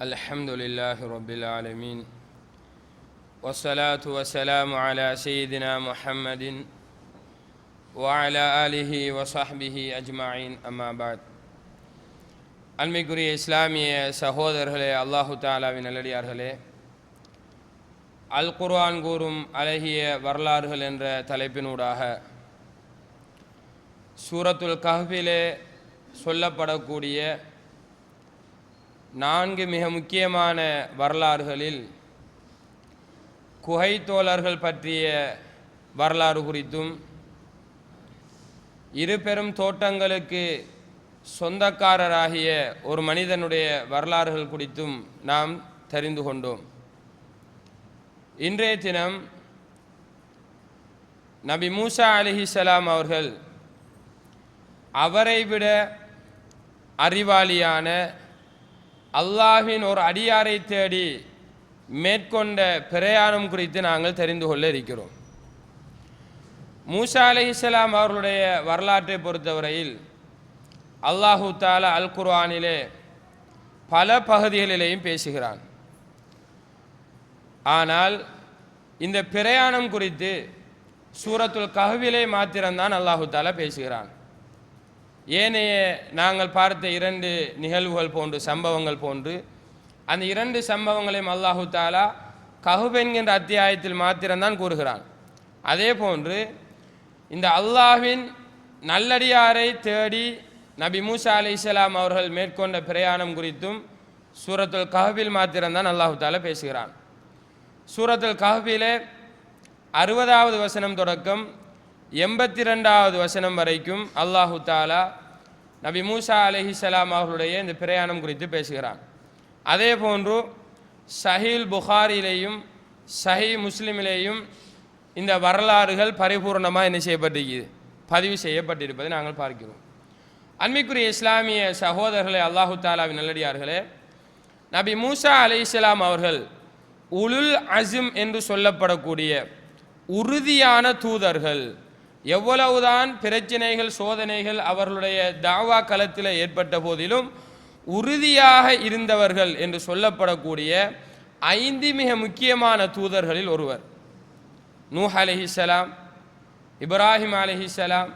الحمد لله رب العالمين والصلاة والسلام على سيدنا محمد وعلى آله وصحبه أجمعين أما بعد அன்மைக்குரிய இஸ்லாமிய சகோதரர்களே அல்லாஹு தாலாவின் நல்லடியார்களே அல் குர்ஆன் கூறும் அழகிய வரலாறுகள் என்ற தலைப்பினூடாக சூரத்துல் கஹ்பிலே சொல்லப்படக்கூடிய நான்கு மிக முக்கியமான வரலாறுகளில் குகை தோழர்கள் பற்றிய வரலாறு குறித்தும் இரு பெரும் தோட்டங்களுக்கு சொந்தக்காரராகிய ஒரு மனிதனுடைய வரலாறுகள் குறித்தும் நாம் தெரிந்து கொண்டோம். இன்றைய தினம் நபி மூசா அலிஹிசலாம் அவர்கள் அவரை விட அறிவாளியான அல்லாஹின் ஒரு அடியாரை தேடி மேற்கொண்ட பிரயாணம் குறித்து நாங்கள் தெரிந்து கொள்ள இருக்கிறோம். மூசா அலிஹிஸ்லாம் அவர்களுடைய வரலாற்றை பொறுத்தவரையில் அல்லாஹு தாலா அல் குர்ஆனிலே பல பகுதிகளிலேயும் பேசுகிறான். ஆனால் இந்த பிரயாணம் குறித்து சூரத்துல் கஹ்விலே மாத்திரம்தான் அல்லாஹு தாலா பேசுகிறான். ஏனைய நாங்கள் பார்த்த இரண்டு நிகழ்வுகள் போன்று சம்பவங்கள் போன்று அந்த இரண்டு சம்பவங்களையும் அல்லாஹு தாலா கஹுப் என்கின்ற அத்தியாயத்தில் மாத்திரம்தான் கூறுகிறான். அதே போன்று இந்த அல்லாஹ்வின் நல்லடியாரை தேடி நபி மூசா அலி இஸ்லாம் அவர்கள் மேற்கொண்ட பிரயாணம் குறித்தும் சூரத்துல் கஹபில் மாத்திரம்தான் அல்லாஹு தாலா பேசுகிறான். சூரத்துல் கஹபிலே அறுபதாவது வசனம் தொடக்கம் எண்பத்தி ரெண்டாவது வசனம் வரைக்கும் அல்லாஹு தாலா நபி மூசா அலஹிசலாம் அவர்களுடைய இந்த பிரயாணம் குறித்து பேசுகிறான். அதே போன்று சஹீல் புகாரிலேயும் சஹி முஸ்லிமிலேயும் இந்த வரலாறுகள் பரிபூர்ணமாக என்ன செய்யப்பட்டிருக்குது? பதிவு செய்யப்பட்டிருப்பதை நாங்கள் பார்க்கிறோம். அன்மைக்குரிய இஸ்லாமிய சகோதரர்களே அல்லாஹு தாலாவின் நல்லடியார்களே நபி மூசா அலி இஸ்லாம் அவர்கள் உலுல் அசிம் என்று சொல்லப்படக்கூடிய உறுதியான தூதர்கள் எவ்வளவுதான் பிரச்சனைகள் சோதனைகள் அவர்களுடைய தாவா களத்தில் ஏற்பட்ட போதிலும் உறுதியாக இருந்தவர்கள் என்று சொல்லப்படக்கூடிய ஐந்து மிக முக்கியமான தூதர்களில் ஒருவர். நூஹ் அலிஹிசலாம் இப்ராஹிம் அலிஹிசலாம்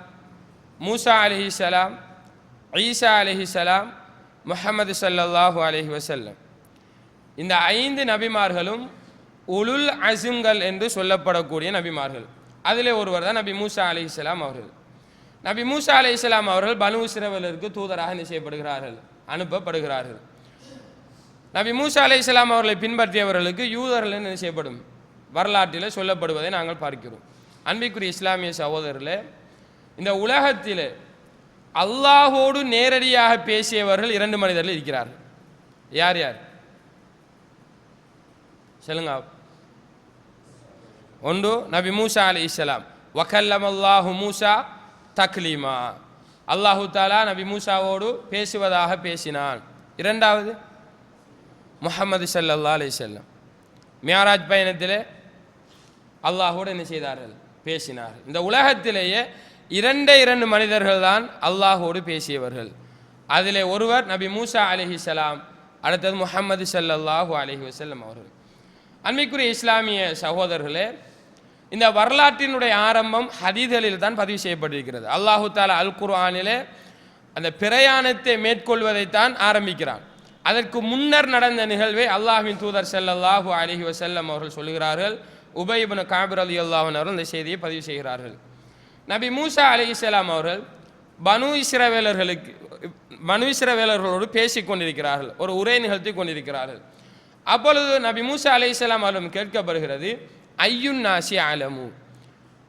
மூசா அலிஹிசலாம் ஈசா அலிஹிசலாம் முஹம்மது சல்லல்லாஹு அலஹி வசல்லம் இந்த ஐந்து நபிமார்களும் உலுல் அசிம்கள் என்று சொல்லப்படக்கூடிய நபிமார்கள். அதிலே ஒருவர் தான் நபி மூசா அலி இஸ்லாம் அவர்கள். நபி மூசா அலி இஸ்லாம் அவர்கள் பனு சிறவலருக்கு தூதராக நிச்சயப்படுகிறார்கள் அனுப்பப்படுகிறார்கள். நபி மூசா அலி இஸ்லாம் அவர்களை பின்பற்றியவர்களுக்கு யூதர்கள் என்ன செய்யப்படும் வரலாற்றில் சொல்லப்படுவதை நாங்கள் பார்க்கிறோம். அன்பிக்குரிய இஸ்லாமிய சகோதரர்களே இந்த உலகத்தில் அல்லாஹோடு நேரடியாக பேசியவர்கள் இரண்டு மனிதர்கள் இருக்கிறார்கள். யார் யார்? சொல்லுங்க. ஒன்று நபி மூசா அலி இஸ்லாம் வக்கல்லம் அல்லாஹு மூசா தக்லீமா. அல்லாஹு தாலா நபி மூசாவோடு பேசுவதாக பேசினான். இரண்டாவது முஹம்மது சல்லல்லா அலி செல்லம் மியாராஜ் பயணத்திலே அல்லாஹோடு என்ன செய்தார்கள்? பேசினார் இந்த உலகத்திலேயே இரண்டே இரண்டு மனிதர்கள் தான் அல்லாஹோடு பேசியவர்கள். அதில் ஒருவர் நபி மூசா அலிஹி சலாம் அடுத்தது முஹம்மது சல்லல்லாஹு அலஹி வசல்லம் அவர்கள். அன்மைக்குரிய இஸ்லாமிய சகோதரர்களே இந்த வரலாற்றினுடைய ஆரம்பம் ஹதீதலில் தான் பதிவு செய்யப்பட்டிருக்கிறது. அல்லாஹு தாலா அல் குர்ஆனிலே அந்த பிரயாணத்தை மேற்கொள்வதைத்தான் ஆரம்பிக்கிறான். அதற்கு முன்னர் நடந்த நிகழ்வை அல்லாஹின் தூதர் செல்லல்லாஹு அலஹி வசல்லம் அவர்கள் சொல்கிறார்கள் உபைபுன் காபிர் அலி அல்லாஹன் அவர்கள் இந்த செய்தியை பதிவு செய்கிறார்கள். நபி மூசா அலி இஸ்லாம் அவர்கள் பனு இஸ்ரவேலர்களுக்கு பனு இஸ்ரவேலர்களோடு பேசி கொண்டிருக்கிறார்கள். ஒரு உரை நிகழ்த்தி கொண்டிருக்கிறார்கள். அப்பொழுது நபி மூசா அலி இஸ்லாம் அவர்களும் கேட்கப்படுகிறது ஐயுன் நாசி ஆலமு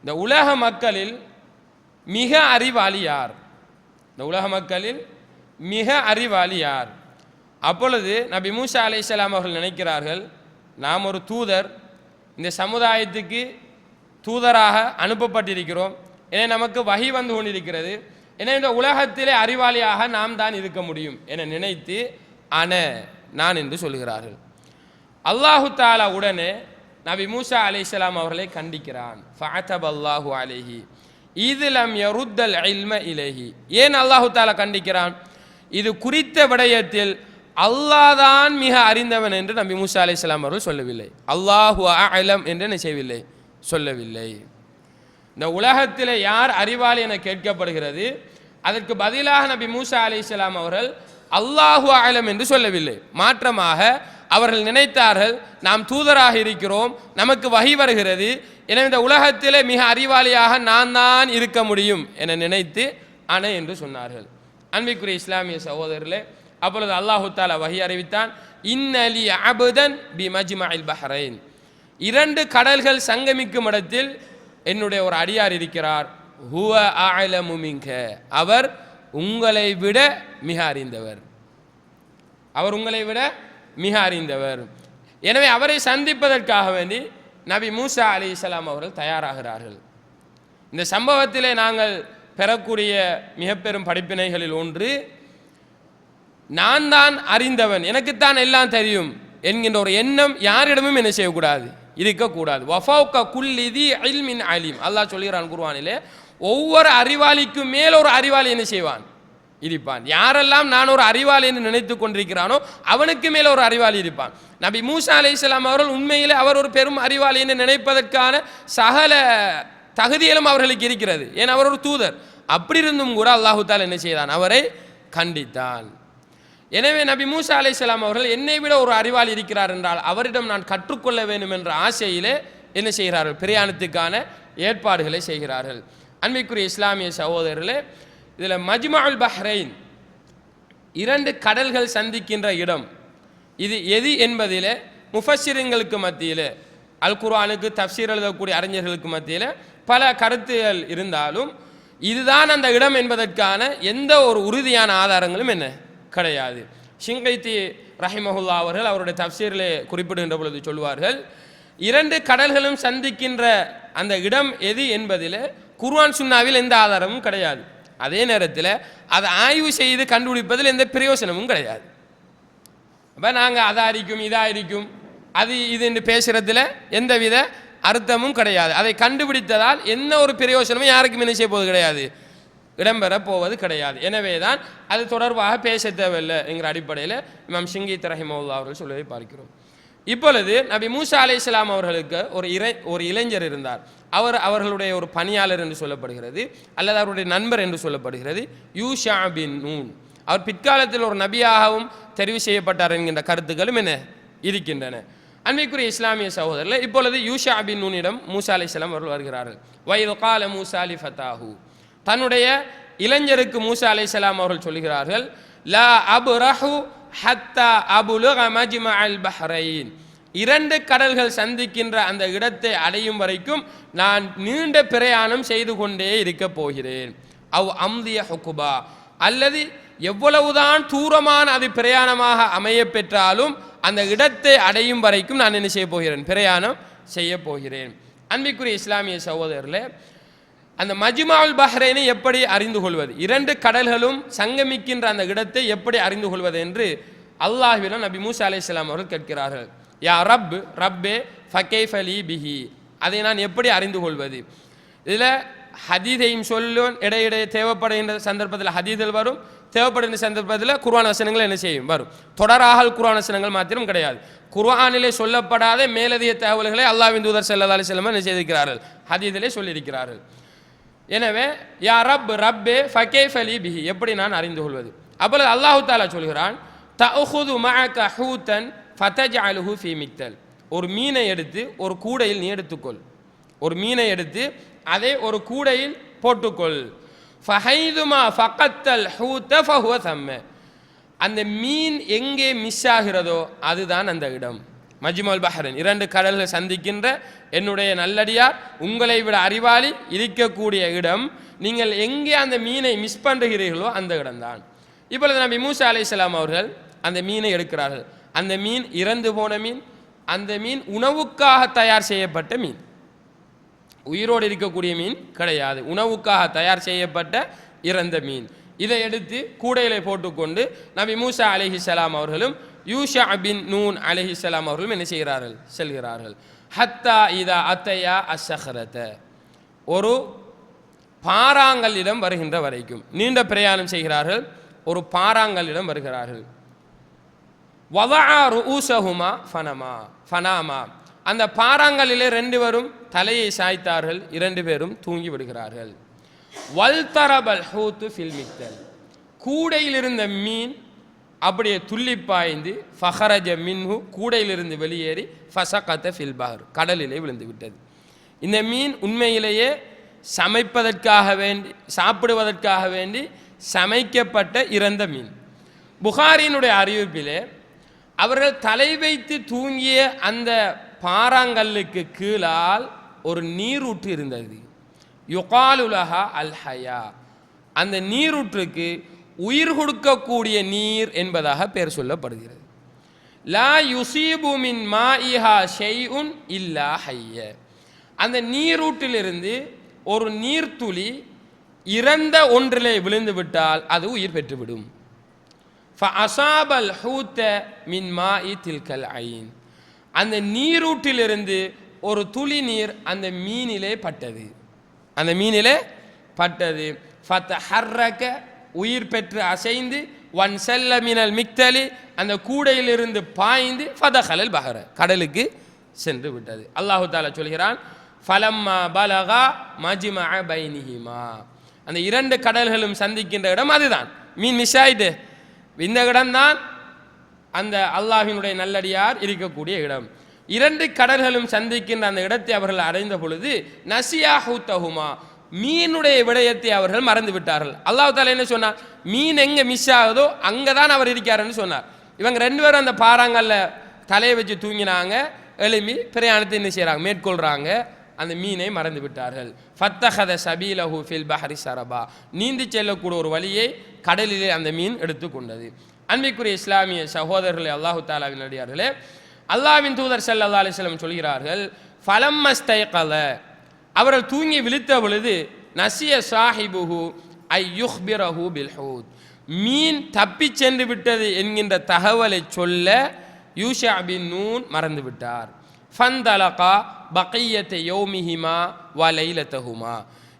இந்த உலக மக்களில் மிக அறிவாளி யார்? இந்த உலக மக்களில் மிக அறிவாளி யார்? அப்பொழுது நபி மூசா அலை இஸ்லாம் அவர்கள் நினைக்கிறார்கள் நாம் ஒரு தூதர் இந்த சமுதாயத்துக்கு தூதராக அனுப்பப்பட்டிருக்கிறோம். என நமக்கு வகி வந்து கொண்டிருக்கிறது. என இந்த உலகத்திலே அறிவாளியாக நாம் தான் இருக்க முடியும் என நினைத்து அன நான் என்று சொல்கிறார்கள். அல்லாஹு தாலா உடனே நபி மூசா அலி இஸ்லாம் அவர்களை கண்டிக்கிறான். ஃபாத்தப் அல்லாஹு அலேஹி இதுலம் யருத்தல் இல்ம இலேஹி. ஏன் அல்லாஹு தாலா கண்டிக்கிறான்? இது குறித்த விடயத்தில் அல்லாஹ் தான் மிக அறிந்தவன் என்று நபி மூசா அலைஹிஸ்ஸலாம் அவர்கள் சொல்லவில்லை. அல்லாஹு அலம் என்று என்ன செய்யவில்லை சொல்லவில்லை. இந்த உலகத்தில் யார் அறிவாளி என கேட்கப்படுகிறது? அதற்கு பதிலாக நபி மூசா அலைஹிஸ்ஸலாம் அவர்கள் அல்லாஹு அலம் என்று சொல்லவில்லை. மாற்றமாக அவர்கள் நினைத்தார்கள் நாம் தூதராக இருக்கிறோம் நமக்கு வகை வருகிறது எனவே இந்த உலகத்திலே மிக அறிவாளியாக நான் தான் இருக்க முடியும் என நினைத்து அணை என்று சொன்னார்கள். அன்பிக்குரிய இஸ்லாமிய சகோதரர்களே அப்பொழுது அல்லாஹு தாலா வகை அறிவித்தான் இன்னலி அபுதன் பி மஜ்மாயில் பஹ்ரைன். இரண்டு கடல்கள் சங்கமிக்கும் இடத்தில் என்னுடைய ஒரு அடியார் இருக்கிறார். ஹுவ அஅலமு முமிங்க அவர் உங்களை விட மிக அறிந்தவர். அவர் உங்களை விட மிக அறிந்தவர் எனவே அவரை சந்திப்பதற்காக வேண்டி நபி மூசா அலி இஸ்லாம் அவர்கள் தயாராகிறார்கள். இந்த சம்பவத்திலே நாங்கள் பெறக்கூடிய மிக பெரும் படிப்பினைகளில் ஒன்று நான் தான் அறிந்தவன். எனக்குத்தான் எல்லாம் தெரியும் என்கின்ற ஒரு எண்ணம் யாரிடமும் என்ன செய்யக்கூடாது? இருக்கக்கூடாது. வஃபௌக குல்லிதி அல்மின் அலீம். அல்லாஹ் சொல்கிறான் குருவானிலே ஒவ்வொரு அறிவாளிக்கும் மேல் ஒரு அறிவாளி என்ன செய்வான்? இருப்பான். யாரெல்லாம் நான் ஒரு அறிவாளி என்று நினைத்து கொண்டிருக்கிறானோ அவனுக்கு மேலே ஒரு அறிவாளி இருப்பான். நபி மூசா அலைஹிஸ்ஸலாம் அவர்கள் உண்மையில் அவர் ஒரு பெரும் அறிவாளி என்று நினைப்பதற்கான சகல தகுதியிலும் அவர்களுக்கு இருக்கிறது. ஏன் அவர் ஒரு தூதர். அப்படி இருந்தும் கூட அல்லாஹுத்தால் என்ன செய்தான்? அவரை கண்டித்தான். எனவே நபி மூசா அலைஹிஸ்ஸலாம் அவர்கள் என்னை விட ஒரு அறிவாளி இருக்கிறார் என்றால் அவரிடம் நான் கற்றுக்கொள்ள வேண்டும் என்ற ஆசையிலே என்ன செய்கிறார்கள்? பிரயாணத்துக்கான ஏற்பாடுகளை செய்கிறார்கள். அன்பிற்குரிய இஸ்லாமிய சகோதரர்களே இதில் மஜ்மாவுல் பஹ்ரைன் இரண்டு கடல்கள் சந்திக்கின்ற இடம். இது எது என்பதிலே முஃபஸ்ஸிரிங்களுக்கு மத்தியில் அல் குர்ஆனுக்கு தப்சீர் எழுதக்கூடிய அறிஞர்களுக்கு மத்தியில் பல கருத்துகள் இருந்தாலும் இதுதான் அந்த இடம் என்பதற்கான எந்த ஒரு உறுதியான ஆதாரங்களும் என்ன? கிடையாது. ஷிங்கைத்தி ரஹிமஹுல்லா அவர்கள் அவருடைய தஃப்சீரிலே குறிப்பிடுகின்ற பொழுது சொல்வார்கள் இரண்டு கடல்களும் சந்திக்கின்ற அந்த இடம் எது என்பதில் குர்வான் சுன்னாவில் எந்த ஆதாரமும் கிடையாது. அதே நேரத்தில் அதை ஆய்வு செய்து கண்டுபிடிப்பதில் எந்த பிரயோசனமும் கிடையாது. அப்போ நாங்கள் அதாக இருக்கும் இதாக இருக்கும் அது இது என்று பேசுகிறதுல எந்தவித அர்த்தமும் கிடையாது. அதை கண்டுபிடித்ததால் என்ன ஒரு பிரயோசனமும் யாருக்கும் என்ன செய்ய போவது கிடையாது. இடம்பெற போவது கிடையாது. எனவே தான் அது தொடர்பாக பேச தேவையில்லை என்கிற அடிப்படையில் இமாம் ஷிங்கீத் ரஹிமவுல்லா அவர்கள் சொல்லுவதை பார்க்கிறோம். இப்பொழுது நபி மூசா அலை இஸ்லாம் அவர்களுக்கு ஒரு இறை ஒரு இளைஞர் இருந்தார். அவர் அவர்களுடைய ஒரு பணியாளர் என்று சொல்லப்படுகிறது அல்லது அவருடைய நண்பர் என்று சொல்லப்படுகிறது யூஷா பின் நூன். அவர் பிற்காலத்தில் ஒரு நபியாகவும் தெரிவு செய்யப்பட்டார் என்கின்ற கருத்துக்களும் என்ன? இருக்கின்றன. அன்மைக்குரிய இஸ்லாமிய சகோதரில் இப்பொழுது யூஷா பின் நூனிடம் மூசா அலி இஸ்லாம் அவர்கள் வருகிறார்கள். வயது கால மூசா அலி ஃபத்தாஹூ தன்னுடைய இளைஞருக்கு மூசா அலை அவர்கள் சொல்கிறார்கள் லா அபு ரஹு ஹத்தா அபுலுக மஜ்மா அல் பஹ்ரைன். இரண்டு கடல்கள் சந்திக்கின்ற அந்த இடத்தை அடையும் வரைக்கும் நான் நீண்ட பிரயாணம் செய்து கொண்டே இருக்கப் போகிறேன். அவ் அம்திய ஹுகுபா. அல்லது எவ்வளவுதான் தூரமான அது பிரயாணமாக அமைய பெற்றாலும் அந்த இடத்தை அடையும் வரைக்கும் நான் என்ன செய்ய போகிறேன்? பிரயாணம் செய்ய போகிறேன். அன்பிக்குரிய இஸ்லாமிய சகோதரர்களே அந்த மஜ்மாவுல் பஹ்ரைனை எப்படி அறிந்து கொள்வது? இரண்டு கடல்களும் சங்கமிக்கின்ற அந்த இடத்தை எப்படி அறிந்து கொள்வது என்று அல்லாஹ்விடம் நபி மூசா அலைஹிஸ்ஸலாம் அவர்கள் கேட்கிறார்கள். யா ரப் ரப்பே ஃபகேஃப் அலி பிஹி. அதை நான் எப்படி அறிந்து கொள்வது? இதில் ஹதீதையும் சொல்லும் இடையிடையே தேவைப்படுகின்ற சந்தர்ப்பத்தில் ஹதீதில் வரும். தேவைப்படுகின்ற சந்தர்ப்பத்தில் குர்வான் வசனங்கள் என்ன செய்யும்? வரும். தொடராக குர்வான் வசனங்கள் மாத்திரம் கிடையாது. குர்வானிலே சொல்லப்படாத மேலதிக தகவல்களை அல்லாஹ் தூதர் ஸல்லல்லாஹு செல்லமாக என்ன செய்திருக்கிறார்கள்? ஹதீதிலே சொல்லியிருக்கிறார்கள். எனவே யா ரப் ரப்பே ஃபகேஃப் அலி பிஹி. எப்படி நான் அறிந்து கொள்வது? அப்பொழுது அல்லாஹு தாலா சொல்கிறான் தஅஹுது மக ஹூத்தன் ஃபதஜஅலுஹு ஃபீ மிக்தல். ஒரு மீனை எடுத்து ஒரு கூடையில் நீ எடுத்துக்கொள். ஒரு மீனை எடுத்து அதை ஒரு கூடையில் போட்டுக்கொள். ஃபஹைதுமா ஃபகத்தல் ஹூத்த ஃபஹுவ சம்ம அந்த மீன் எங்கே மிஸ் ஆகிறதோ அதுதான் அந்த இடம். மஜ்மல் பஹரன். இரண்டு கடல்கள் சந்திக்கின்ற என்னுடைய நல்லடியார் உங்களை விட அறிவாளி இருக்கக்கூடிய இடம். நீங்கள் எங்கே அந்த மீனை மிஸ் பண்ணுகிறீர்களோ அந்த இடம்தான். இப்பொழுது நபி மூசா அலைஹிஸ்ஸலாம் அவர்கள் அந்த மீனை எடுக்கிறார்கள். அந்த மீன் இறந்து போன மீன் அந்த மீன் உணவுக்காக தயார் செய்யப்பட்ட மீன். உயிரோடு இருக்கக்கூடிய மீன் கிடையாது. உணவுக்காக தயார் செய்யப்பட்ட இறந்த மீன். இதை எடுத்து கூடையிலே போட்டுக்கொண்டு நபி மூசா அலிஹிசலாம் அவர்களும் யூஷா பின் நூன் அலைஹிஸ்ஸலாம் அவர்களும் என்ன செய்கிறார்கள்? செல்கிறார்கள். ஹத்தா இதா அத்தையா அசஹரத ஒரு பாறாங்கல்லிடம் வருகின்ற வரைக்கும் நீண்ட பிரயாணம் செய்கிறார்கள். ஒரு பாறாங்கல்லிடம் வருகிறார்கள். வதா ஊசஹுமா ஃபனமா ஃபனாமா. அந்த பாறாங்கல்லிலே ரெண்டு பேரும் தலையை சாய்த்தார்கள். இரண்டு பேரும் தூங்கி விடுகிறார்கள். வல்தரபல் ஹூத்து ஃபில்மித்தல் கூடையில் இருந்த மீன் அப்படியே துள்ளி பாய்ந்து ஃபஹரஜ மின்ஹு கூடையிலிருந்து வெளியேறி ஃபசகத்த ஃபில்பஹர் கடலிலே விழுந்து விட்டது. இந்த மீன் உண்மையிலேயே சமைப்பதற்காக வேண்டி சாப்பிடுவதற்காக வேண்டி சமைக்கப்பட்ட இறந்த மீன். புகாரினுடைய அறிவிப்பிலே அவர்கள் தலை வைத்து தூங்கிய அந்த பாறாங்கல்லுக்கு கீழால் ஒரு நீரூற்று இருந்தது. யுகாலுலகா அல் ஹயா. அந்த நீரூற்றுக்கு உயிர் கொடுக்கக்கூடிய நீர் என்பதாக பெயர் சொல்லப்படுகிறது. லா யுசீபு மின் மாஇஹா ஷெய்உன் இல்லா ஹய்ய அந்த நீரூட்டிலிருந்து ஒரு நீர்த்துளி இறந்த ஒன்றிலே விழுந்து விட்டால் அது உயிர் பெற்றுவிடும். ஃபஅசாபல் ஹூத்த மின் இ தில்கல் ஐன். அந்த நீரூட்டிலிருந்து ஒரு துளி நீர் அந்த மீனிலே பட்டது. அந்த மீனிலே பட்டது. ஃபத்த ஹர்ரக உயிர் பெற்று அசைந்து ஒன் செல்ல மினல் மிக்தலி அந்த கூடையிலிருந்து பாய்ந்து ஃபதஹலல் பஹர கடலுக்கு சென்று விட்டது. அல்லாஹு தாலா சொல்கிறான் ஃபலம்மா பலகா மஜிமா பைனிஹிமா. அந்த இரண்டு கடல்களும் சந்திக்கின்ற இடம் அதுதான். மீன் மிஸ் ஆயிட்டு இந்த இடம்தான் அந்த அல்லாஹினுடைய நல்லடியார் இருக்கக்கூடிய இடம். இரண்டு கடல்களும் சந்திக்கின்ற அந்த இடத்தை அவர்கள் அடைந்த பொழுது நசியா ஹூத்தஹுமா. மீனுடைய விடயத்தை அவர்கள் மறந்து விட்டார்கள் அல்லாஹ் தாலா என்ன சொன்னார் மீன் எங்கே மிஸ் ஆகுதோ அங்கே தான் அவர் இருக்காருன்னு சொன்னார். இவங்க ரெண்டு பேரும் அந்த பாறாங்கல்ல தலையை வச்சு தூங்கினாங்க எழும்பி பிரயாணத்தை என்ன செய்கிறாங்க மேற்கொள்கிறாங்க அந்த மீனை மறந்து விட்டார்கள் ஃபத்தஹத சபீலஹு ஃபில் பஹரி சரபா நீந்தி செல்லக்கூடிய ஒரு வழியை கடலிலே அந்த மீன் எடுத்துக்கொண்டது அன்பிக்குரிய இஸ்லாமிய சகோதரர்களே அல்லாஹு தாலாவின் அடியார்களே அல்லாஹ்வின் தூதர் செல் அல்லாஹ் வஸல்லம் சொல்கிறார்கள் ஃபலம் மஸ்தைகல அவர்கள் தூங்கி விழித்த பொழுது நசிய சாஹிபுஹு ஐ பில்ஹூத். மீன் தப்பிச் சென்று விட்டது என்கின்ற தகவலை சொல்ல யூஷா பின் நூன் மறந்துவிட்டார் ஃபந்தலகா பக்கையத்தை யோமிஹிமா வ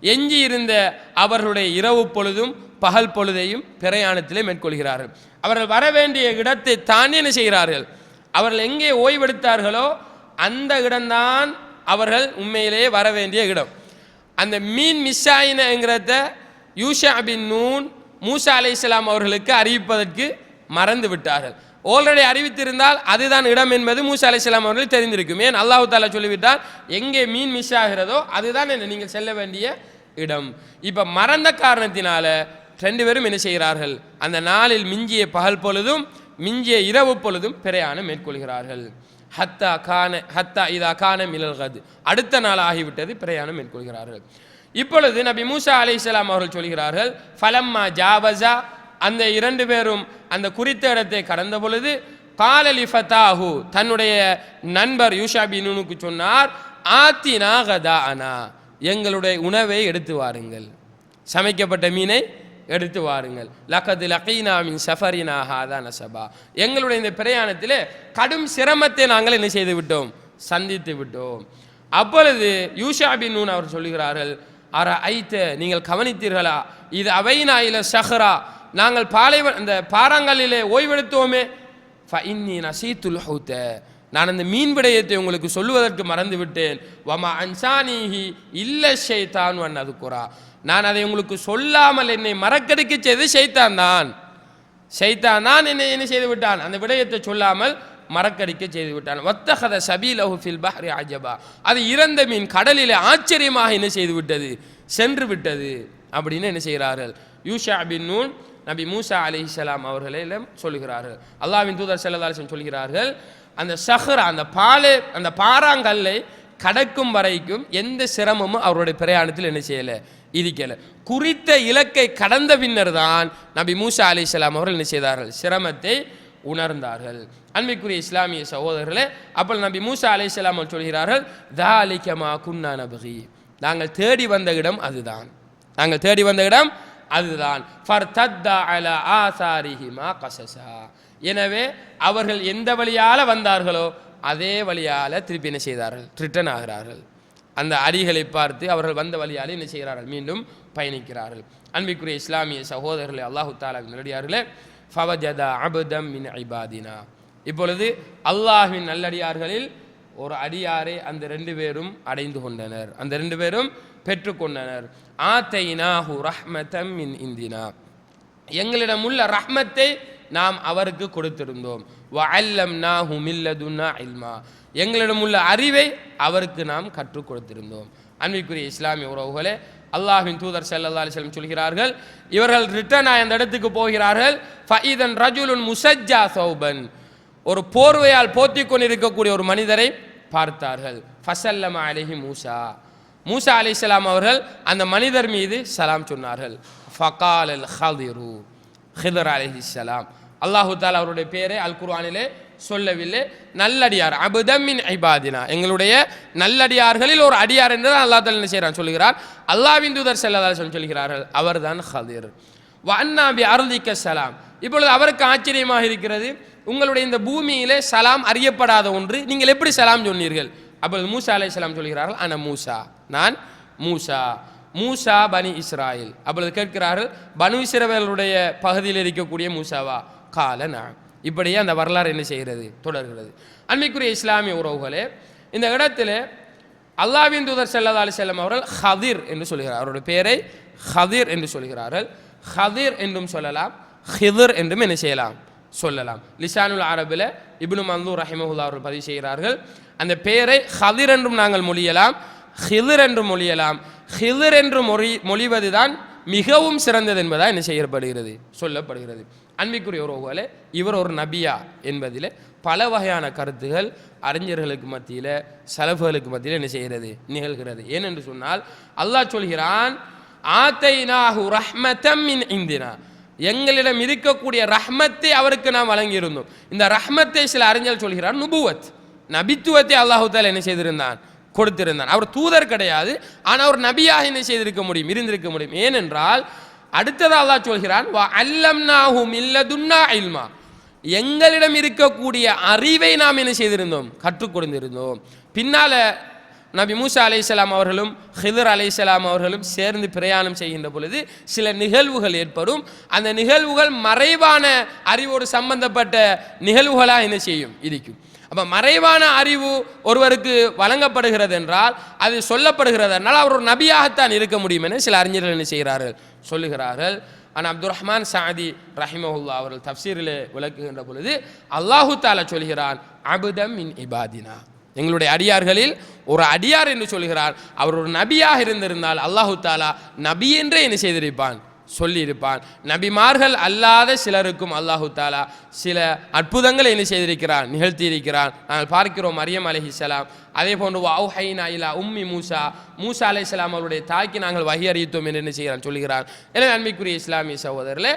எஞ்சி இருந்த அவர்களுடைய இரவு பொழுதும் பகல் பொழுதையும் பிரயாணத்திலே மேற்கொள்கிறார்கள். அவர்கள் வர வேண்டிய இடத்தை தானே என்ன செய்கிறார்கள்? அவர்கள் எங்கே ஓய்வெடுத்தார்களோ அந்த இடம்தான் அவர்கள் உண்மையிலேயே வர வேண்டிய இடம். அந்த மீன் மிஸ் ஆயினங்கிறத யூஷா பின் நூன் மூசா அலை அவர்களுக்கு அறிவிப்பதற்கு மறந்து விட்டார்கள். ஆல்ரெடி அறிவித்திருந்தால் அதுதான் இடம் என்பது மூசா அலை அவர்களுக்கு தெரிந்திருக்கும். ஏன்? அல்லாஹு தாலா சொல்லிவிட்டால் எங்கே மீன் மிஸ் ஆகிறதோ அதுதான் என்ன நீங்கள் செல்ல வேண்டிய இடம். இப்போ மறந்த காரணத்தினால ரெண்டு பேரும் என்ன செய்கிறார்கள்? அந்த நாளில் மிஞ்சிய பகல் பொழுதும் மிஞ்சிய இரவு பொழுதும் பிரயாணம் மேற்கொள்கிறார்கள். ஹத்தா கான ஹத்தா இதா கான மிளல்கது அடுத்த நாள் ஆகிவிட்டது பிரயாணம் மேற்கொள்கிறார்கள். இப்பொழுது நபி மூசா அலைஹிஸ்ஸலாம் அவர்கள் சொல்கிறார்கள் ஃபலம்மா ஜாவஸா அந்த இரண்டு பேரும் அந்த குறித்த இடத்தை கடந்த பொழுது காலலி ஃபதாஹு தன்னுடைய நண்பர் யூஷா பினுனுக்கு சொன்னார் ஆத்தினா கதா அனா எங்களுடைய உணவை எடுத்து வாருங்கள். சமைக்கப்பட்ட மீனை எடுத்து வாருங்கள். லக்கது லக்கீனா சஃபரினாக சஃபரினா ஹாதா நசபா எங்களுடைய இந்த பிரயாணத்தில் கடும் சிரமத்தை நாங்கள் என்ன செய்து விட்டோம்? சந்தித்து விட்டோம். அப்பொழுது யூஷா பின் நூன் அவர் சொல்லுகிறார்கள் அற ஐத்த நீங்கள் கவனித்தீர்களா? இது அவைனா இல சஹரா நாங்கள் பாலைவ அந்த பாறாங்கல்லிலே ஓய்வெடுத்தோமே. ஃபஇன்னி நசீத்துல் ஹூத்த நான் அந்த மீன் விடயத்தை உங்களுக்கு சொல்லுவதற்கு மறந்து விட்டேன் வமா அன்சானிஹி இல்ல ஷைத்தான் வன் அது நான் அதை உங்களுக்கு சொல்லாமல் என்னை மறக்கடிக்க செய்து செய்தான் தான். ஷைத்தான் தான் என்னை என்ன செய்து விட்டான்? அந்த விடயத்தை சொல்லாமல் மறக்கடிக்க செய்து விட்டான். வத்தகத சபீலஹு ஃபில் பஹ்ரி அஜபா. அது இறந்த மீன் கடலிலே ஆச்சரியமாக என்ன செய்து விட்டது? சென்று விட்டது. அப்படின்னு என்ன செய்கிறார்கள்? யூஷா பின் நூன் நபி மூசா அலிஹிசலாம் அவர்களிடம் சொல்லுகிறார்கள். அல்லாஹ்வின் தூதர் செல்லதாலிசன் சொல்கிறார்கள் அந்த சஹ்ரா அந்த பாலே அந்த பாறாங்கல்லை கடக்கும் வரைக்கும் எந்த சிரமமும் அவருடைய பிரயாணத்தில் என்ன செய்யலை. இருக்கல குறித்த இலக்கை கடந்த பின்னர் தான் நபி மூசா அலிஸ்லாம் அவர்கள் என்ன செய்தார்கள்? சிரமத்தை உணர்ந்தார்கள். அன்பிக்குரிய இஸ்லாமிய சகோதரர்களே அப்போ நபி மூசா அலிஸ்லாம் அவர்கள் சொல்கிறார்கள் தாலிக்கமா குன்னா நபகி. நாங்கள் தேடி வந்த இடம் அதுதான். நாங்கள் தேடி வந்த இடம் அதுதான். அல கசசா. எனவே அவர்கள் எந்த வழியால வந்தார்களோ அதே வழியால் திருப்பி என்ன செய்தார்கள்? ரிட்டர்ன் ஆகிறார்கள். அந்த அடிகளை பார்த்து அவர்கள் வந்த வழியால் என்ன செய்கிறார்கள்? மீண்டும் பயணிக்கிறார்கள். அன்பிக்குரிய இஸ்லாமிய சகோதரர்களே அல்லாஹு தாலாவின் நல்லடியார்களே ஃபவஜதா அபுதம் மின் ஐபாதினா இப்பொழுது அல்லாஹின் நல்லடியார்களில் ஒரு அடியாரை அந்த ரெண்டு பேரும் அடைந்து கொண்டனர். அந்த ரெண்டு பேரும் பெற்றுக்கொண்டனர் ஆத்தைனாஹு ரஹ்மதம் மின் இந்தினா. எங்களிடம் உள்ள ரஹ்மத்தை நாம் அவருக்கு கொடுத்திருந்தோம். வல்லம் நா ஹுமில்லதுன்னா இல்மா. எங்களிடம் உள்ள அறிவை அவருக்கு நாம் கற்றுக் கொடுத்திருந்தோம். அன்பிற்குரிய இஸ்லாமிய உறவுகளே அல்லாஹ்வின் தூதர் செல்லல்லா அலைஹி சொல்கிறார்கள் இவர்கள் ரிட்டர்ன் அந்த இடத்துக்கு போகிறார்கள் ஃபஇதன் ரஜுலுன் முசஜ்ஜா சௌபன். ஒரு போர்வையால் போத்தி கொண்டிருக்கக்கூடிய ஒரு மனிதரை பார்த்தார்கள். ஃபசல்லமா அலிஹி மூசா. மூசா அலைஹிஸ்ஸலாம் அவர்கள் அந்த மனிதர் மீது சலாம் சொன்னார்கள். ஃபகால் அல் ஹதிரூ. ஹிதர் அலைஹிஸ்ஸலாம் அல்லாஹு தாலா அவருடைய பேரை அல் குர்ஆனிலே சொல்லவில்லை. நல்லடியார் அபுதமின் ஐபாதினா எங்களுடைய நல்லடியார்களில் ஒரு அடியார் என்று அல்லாஹ் தாலா என்ன செய்கிறான் சொல்கிறார் அல்லாவின் தூதர் செல்லதால் சொல்கிறார்கள் அவர்தான் ஹதிர். வண்ணாபி அருந்திக்க சலாம் இப்பொழுது அவருக்கு ஆச்சரியமாக இருக்கிறது உங்களுடைய இந்த பூமியிலே சலாம் அறியப்படாத ஒன்று நீங்கள் எப்படி சலாம் சொன்னீர்கள்? அப்பொழுது மூசா அலைஹிஸ்ஸலாம் சொல்கிறார்கள் அன மூசா. நான் மூசா. மூசா பனி இஸ்ராயில். அப்பொழுது கேட்கிறார்கள் பனு இஸ்ரவேலுடைய பகுதியில் இருக்கக்கூடிய மூசாவா? கால நான் இப்படியே அந்த வரலாறு என்ன செய்கிறது? தொடர்கிறது. அன்மைக்குரிய இஸ்லாமிய உறவுகளே இந்த இடத்துல அல்லாவின் தூதர் செல்லதா அலி செல்லம் அவர்கள் ஹதிர் என்று சொல்கிறார். அவருடைய பெயரை ஹதிர் என்று சொல்கிறார்கள். ஹதிர் என்றும் சொல்லலாம் ஹிதிர் என்றும் என்ன செய்யலாம்? சொல்லலாம். லிசானுல் அரபில் இப்னு மந்தூர் ரஹிமஹுல்லா அவர்கள் பதிவு செய்கிறார்கள் அந்த பெயரை ஹதிர் என்றும் நாங்கள் மொழியலாம். ஹிதர் என்று மொழியலாம். ஹிதர் என்று மொழி மொழிவது தான் மிகவும் சிறந்தது என்பதாக என்ன செய்யப்படுகிறது? சொல்லப்படுகிறது. அன்பிக்குரிய உறவுகளே இவர் ஒரு நபியா என்பதில் பல வகையான கருத்துகள் அறிஞர்களுக்கு மத்தியில் செலவுகளுக்கு மத்தியில் என்ன செய்கிறது? நிகழ்கிறது. ஏனென்று சொன்னால் அல்லாஹ் சொல்கிறான் ஆத்தைனாஹு ரஹ்மத்தம் இன் இந்தினா. எங்களிடம் இருக்கக்கூடிய ரஹ்மத்தை அவருக்கு நாம் வழங்கியிருந்தோம். இந்த ரஹ்மத்தை சில அறிஞர் சொல்கிறார் நுபுவத். நபித்துவத்தை அல்லாஹு தாலா என்ன செய்திருந்தான்? கொடுத்திருந்தான். அவர் தூதர் கிடையாது ஆனால் அவர் நபியாக என்ன செய்திருக்க முடியும்? இருந்திருக்க முடியும். ஏனென்றால் அடுத்ததாக தான் சொல்கிறான் வா அல்லம்னாஹு இல்லதுன்னா இல்மா. எங்களிடம் இருக்கக்கூடிய அறிவை நாம் என்ன செய்திருந்தோம்? கற்றுக் கொடுத்திருந்தோம். பின்னால நபி மூசா அலைஹிஸ்ஸலாம் அவர்களும் ஹிதர் அலைஹிஸ்ஸலாம் அவர்களும் சேர்ந்து பிரயாணம் செய்கின்ற பொழுது சில நிகழ்வுகள் ஏற்படும். அந்த நிகழ்வுகள் மறைவான அறிவோடு சம்பந்தப்பட்ட நிகழ்வுகளாக என்ன செய்யும்? இருக்கும் அப்போ மறைவான அறிவு ஒருவருக்கு வழங்கப்படுகிறது என்றால் அது சொல்லப்படுகிறது என்றால் அவர் ஒரு நபியாகத்தான் இருக்க முடியும் என சில அறிஞர்கள் என்ன செய்கிறார்கள்? சொல்லுகிறார்கள். ஆனால் அப்துல் ரஹ்மான் சாதி ரஹிமஹுல்லா அவர்கள் தப்சீரிலே விளக்குகின்ற பொழுது அல்லாஹு தாலா சொல்கிறான் அபுதம் இன் இபாதினா. எங்களுடைய அடியார்களில் ஒரு அடியார் என்று சொல்கிறார். அவர் ஒரு நபியாக இருந்திருந்தால் அல்லாஹு தாலா நபி என்றே என்ன செய்திருப்பான்? சொல்லியிருப்பான் நபிமார்கள் அல்லாத சிலருக்கும் அல்லாஹு தாலா சில அற்புதங்களை என்ன செய்திருக்கிறான் நிகழ்த்தியிருக்கிறான் நாங்கள் பார்க்கிறோம் மரியம் அலஹிசலாம் அதே போன்று வௌஹைனா இலா உம்மி மூசா. மூசா அலைஹிஸ்ஸலாம் அவருடைய தாய்க்கு நாங்கள் வகி அறிவித்தோம் என்று என்ன செய்கிறான் சொல்கிறான் எனவே அன்மைக்குரிய இஸ்லாமிய சகோதரில்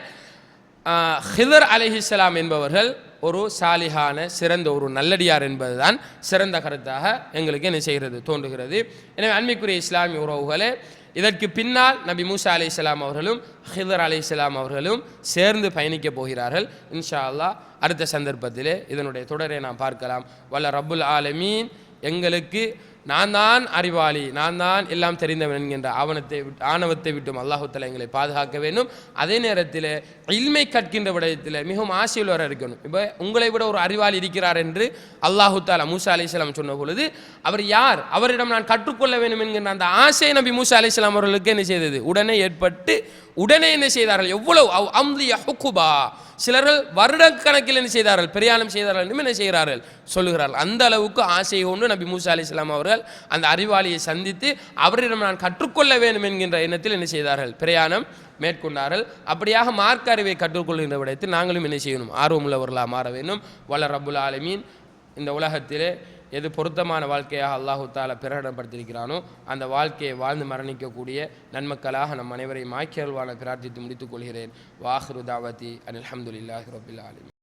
ஹிதர் அலைஹிஸ்ஸலாம் என்பவர்கள் ஒரு சாலிஹான சிறந்த ஒரு நல்லடியார் என்பதுதான் சிறந்த கருத்தாக எங்களுக்கு என்ன செய்கிறது தோன்றுகிறது. எனவே அன்மைக்குரிய இஸ்லாமிய உறவுகளே இதற்கு பின்னால் நபி மூசா அலைஹிஸ்ஸலாம் அவர்களும் ஹிதர் அலைஹிஸ்ஸலாம் அவர்களும் சேர்ந்து பயணிக்க போகிறார்கள். இன்ஷா அல்லாஹ் அடுத்த சந்தர்ப்பத்திலே இதனுடைய தொடரை நாம் பார்க்கலாம். வல்ல ரபுல் ஆலமீன் எங்களுக்கு நான் தான் அறிவாளி நான் தான் எல்லாம் தெரிந்தவன் என்கின்ற ஆவணத்தை விட்டு ஆணவத்தை விட்டும் அல்லாஹு எங்களை பாதுகாக்க வேண்டும். அதே நேரத்தில் இல்மை கற்கின்ற விடயத்தில் மிகவும் ஆசையுள்ளவராக இருக்கணும். இப்போ உங்களை விட ஒரு அறிவாளி இருக்கிறார் என்று அல்லாஹு தாலா மூசா அலிஸ்லாம் சொன்ன பொழுது அவர் யார்? அவரிடம் நான் கற்றுக்கொள்ள வேண்டும் என்கின்ற அந்த ஆசை நபி மூசா அலிஸ்லாம் அவர்களுக்கு என்ன செய்தது? உடனே ஏற்பட்டு உடனே என்ன செய்தார்கள்? எவ்வளவு அவ் அம்லிய ஹுக்குபா சிலர்கள் வருடக்கணக்கில் என்ன செய்தார்கள்? பிரயாணம் செய்தார்கள் என்று என்ன செய்கிறார்கள்? சொல்லுகிறார்கள். அந்த அளவுக்கு ஆசை கொண்டு நபி மூசா அலி இஸ்லாம் அவர்கள் அந்த அறிவாளியை சந்தித்து அவரிடம் நான் கற்றுக்கொள்ள வேண்டும் என்கின்ற எண்ணத்தில் என்ன செய்தார்கள்? பிரயாணம் மேற்கொண்டார்கள். அப்படியாக மார்க்க அறிவை கற்றுக்கொள்கின்ற விடத்தில் நாங்களும் என்ன செய்யணும்? ஆர்வமுள்ளவர்களாக மாற வேண்டும். வல ரபுல் ஆலமீன் இந்த உலகத்திலே எது பொருத்தமான வாழ்க்கையாக அல்லாஹு தாலா பிரகடனப்படுத்தியிருக்கிறானோ அந்த வாழ்க்கையை வாழ்ந்து மரணிக்கக்கூடிய நன்மக்களாக நம் அனைவரையும் ஆக்கியல்வான பிரார்த்தித்து முடித்துக் கொள்கிறேன். வாஹ்ரு தாவதி அன் அலமதுல்லாஹி ரபில் ஆலமீன்.